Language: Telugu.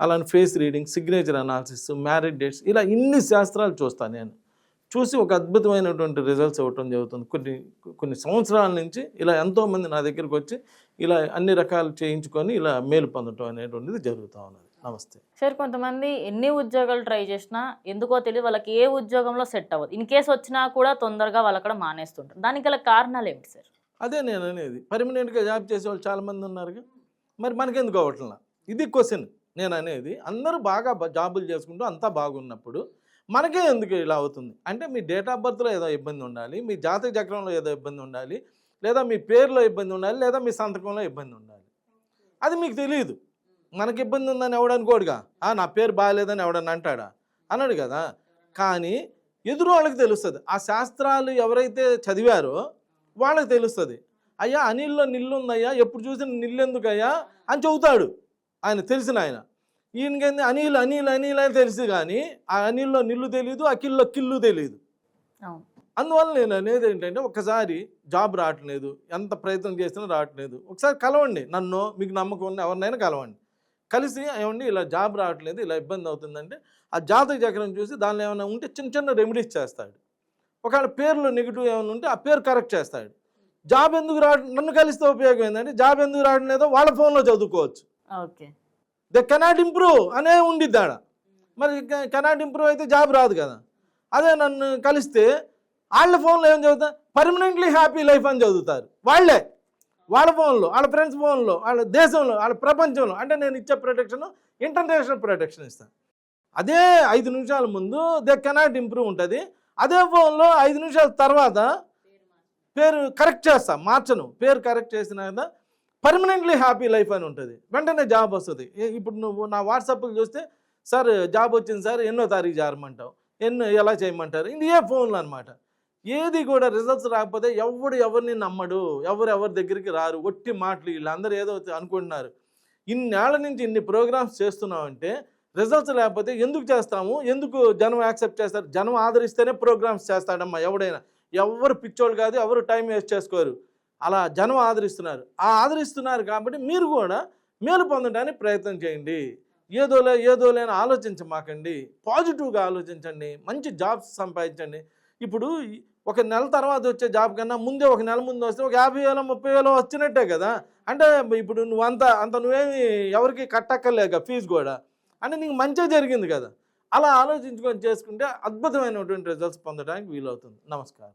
అలానే face reading signature analysis marriage dates ఇలా ఇన్ని శాస్త్రాలు చూస్తాను నేను. చూసి ఒక అద్భుతమైనటువంటి రిజల్ట్స్ ఇవ్వటం జరుగుతుంది. కొన్ని కొన్ని సంవత్సరాల నుంచి ఇలా ఎంతోమంది నా దగ్గరికి వచ్చి ఇలా అన్ని రకాలు చేయించుకొని ఇలా మేలు పొందటం అనేటువంటిది జరుగుతూ ఉన్నది. నమస్తే. సార్ కొంతమంది ఎన్ని ఉద్యోగాలు ట్రై చేసినా ఎందుకో తెలియదు వాళ్ళకి ఏ ఉద్యోగంలో సెట్ అవ్వదు. ఇన్ కేసు వచ్చినా కూడా తొందరగా వాళ్ళు అక్కడ మానేస్తుంటారు. దానికి గల కారణాలు ఏమిటి సార్? అదే నేను అనేది. పర్మనెంట్గా జాబ్ చేసే వాళ్ళు చాలామంది ఉన్నారుగా. మరి మనకెందుకు అవ్వట్లా? ఇది క్వశ్చన్ నేను అనేది అందరూ బాగా జాబులు చేసుకుంటూ అంతా బాగున్నప్పుడు మనకే ఎందుకు ఇలా అవుతుంది? అంటే మీ డేట్ ఆఫ్ బర్త్లో ఏదో ఇబ్బంది ఉండాలి మీ జాతక చక్రంలో ఏదో ఇబ్బంది ఉండాలి లేదా మీ పేరులో ఇబ్బంది ఉండాలి లేదా మీ సంతకంలో ఇబ్బంది ఉండాలి. అది మీకు తెలియదు మనకి ఇబ్బంది ఉందని ఎవడనుకోడుగా "ఆ, నా పేరు బాగాలేదని ఎవడని అంటాడా? అన్నాడు కదా. కానీ ఎదురు వాళ్ళకి తెలుస్తుంది. ఆ శాస్త్రాలు ఎవరైతే చదివారో వాళ్ళకి తెలుస్తుంది. అయ్యా అనిల్లో నిల్లు ఉందయ్యా ఎప్పుడు చూసిన నిల్లు ఎందుకయ్యా అని చెబుతాడు. ఆయన తెలిసిన ఆయన. ఈయనకేంది? అనిల్ అనిల్ అనిల్ అని తెలుసు కానీ ఆ అనిల్లో నిల్లు తెలియదు ఆ కిల్లో కిల్లు తెలియదు అందువల్ల నేను అనేది ఏంటంటే ఒకసారి జాబ్ రావట్లేదు ఎంత ప్రయత్నం చేసినా రావట్లేదు. ఒకసారి కలవండి నన్ను మీకు నమ్మకం ఉన్న ఎవరినైనా కలవండి. కలిసి ఏమండి ఇలా జాబ్ రావట్లేదు ఇలా ఇబ్బంది అవుతుందంటే ఆ జాతక చక్రం చూసి దానిలో ఏమైనా ఉంటే చిన్న చిన్న రెమెడీస్ చేస్తాడు. ఒకవేళ పేర్లో నెగిటివ్ ఏమైనా ఉంటే ఆ పేరు కరెక్ట్ చేస్తాడు. జాబ్ ఎందుకు రావడం నన్ను కలిస్తే ఉపయోగం ఏంటంటే జాబ్ ఎందుకు రావడం లేదో వాళ్ళ ఫోన్లో చదువుకోవచ్చు. ద కెనాట్ ఇంప్రూవ్ అనే ఉండిద్ది ఆడ. మరి కెనాట్ ఇంప్రూవ్ అయితే జాబ్ రాదు కదా. అదే నన్ను కలిస్తే వాళ్ళ ఫోన్లో ఏం చదువుతా పర్మనెంట్లీ హ్యాపీ లైఫ్ అని చదువుతారు. వాళ్ళే. వాళ్ళ ఫోన్లో వాళ్ళ ఫ్రెండ్స్ ఫోన్లో వాళ్ళ దేశంలో వాళ్ళ ప్రపంచంలో. అంటే నేను ఇచ్చే ప్రొటెక్షన్ ఇంటర్నేషనల్ ప్రొటెక్షన్ ఇస్తాను అదే ఐదు నిమిషాల ముందు దే కెనాట్ ఇంప్రూవ్ ఉంటుంది. అదే ఫోన్లో ఐదు నిమిషాల తర్వాత పేరు కరెక్ట్ చేస్తా. మార్చను. పేరు కరెక్ట్ చేసిన కదా పర్మనెంట్లీ హ్యాపీ లైఫ్ అని ఉంటుంది. వెంటనే జాబ్ వస్తుంది. ఇప్పుడు నువ్వు నా వాట్సాప్కి చూస్తే సార్ జాబ్ వచ్చింది సార్ ఎన్నో తారీఖు జారమంటావు. ఎన్నో ఎలా చేయమంటారు? ఇది ఏ ఫోన్లు అనమాట ఏది కూడా రిజల్ట్స్ రాకపోతే ఎవడు ఎవరిని నమ్మడు. ఎవరు ఎవరి దగ్గరికి రారు. ఒట్టి మాటలు వీళ్ళందరూ ఏదో అనుకుంటున్నారు. ఇన్నేళ్ళ నుంచి ఇన్ని ప్రోగ్రామ్స్ చేస్తున్నామంటే రిజల్ట్స్ లేకపోతే ఎందుకు చేస్తాము? ఎందుకు జనం యాక్సెప్ట్ చేస్తారు? జనం ఆదరిస్తేనే ప్రోగ్రామ్స్ చేస్తాడమ్మా ఎవడైనా. ఎవరు పిచ్చోళ్ళు కాదు ఎవరు టైం వేస్ట్ చేసుకోరు. అలా జనం ఆదరిస్తున్నారు. ఆ ఆదరిస్తున్నారు కాబట్టి మీరు కూడా మేలు పొందడానికి ప్రయత్నం చేయండి. ఏదోలే ఏదోలే అని ఆలోచించమాకండి పాజిటివ్గా ఆలోచించండి. మంచి జాబ్స్ సంపాదించండి. ఇప్పుడు ఒక నెల తర్వాత వచ్చే జాబ్ కన్నా ముందే ఒక నెల ముందు వస్తే ఒక యాభై వేల ముప్పై వేలు వచ్చినట్టే కదా. అంటే ఇప్పుడు నువ్వు అంత అంత నువ్వేమి ఎవరికి కట్టక్కర్లేక ఫీజు కూడా. అంటే నీకు మంచిగా జరిగింది కదా. అలా ఆలోచించుకొని చేసుకుంటే అద్భుతమైనటువంటి రిజల్ట్స్ పొందడానికి వీలవుతుంది. నమస్కారం.